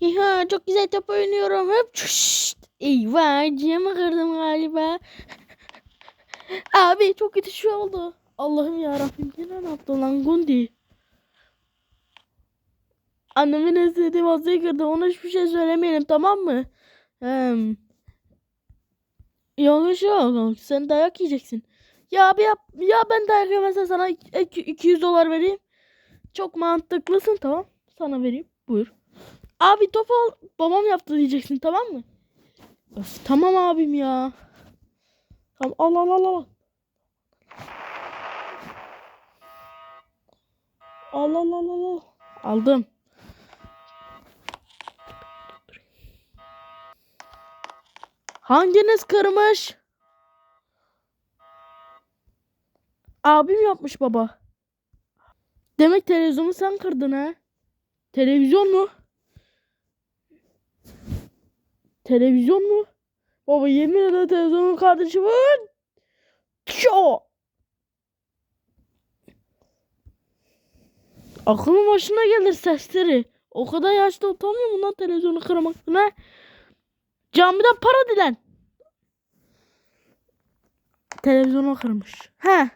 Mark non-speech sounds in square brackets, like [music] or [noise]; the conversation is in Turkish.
Ya çok güzel top oynuyorum. Hop. Şşt. Eyvah camı kırdım galiba. [laughs] Abi çok kötü şey oldu. Allah'ım ya Rabbim yine ne yaptı lan Gundi? Annemin istediği masayı kırdı. Ona hiçbir şey söylemeyelim tamam mı? Hem. Yanlış yok. Sen dayak yiyeceksin. Ya abi yap. Ya ben dayak yemezsen sana iki- iki- 200 dolar vereyim. Çok mantıklısın tamam. Sana vereyim. Buyur. Abi top al. Babam yaptı diyeceksin tamam mı? Öf, tamam abim ya. Tamam al al al al. Al al al al al. Aldım. Hanginiz kırmış? Abim yapmış baba. Demek televizyonu sen kırdın ha? Televizyon mu? Televizyon mu? Baba yemin ederim televizyonun kardeşi var. Ço. Aklımın başına gelir sesleri. O kadar yaşta utanmıyor mu lan televizyonu kırmaktan ha? Camiden para dilen. Televizyonu kırmış. He.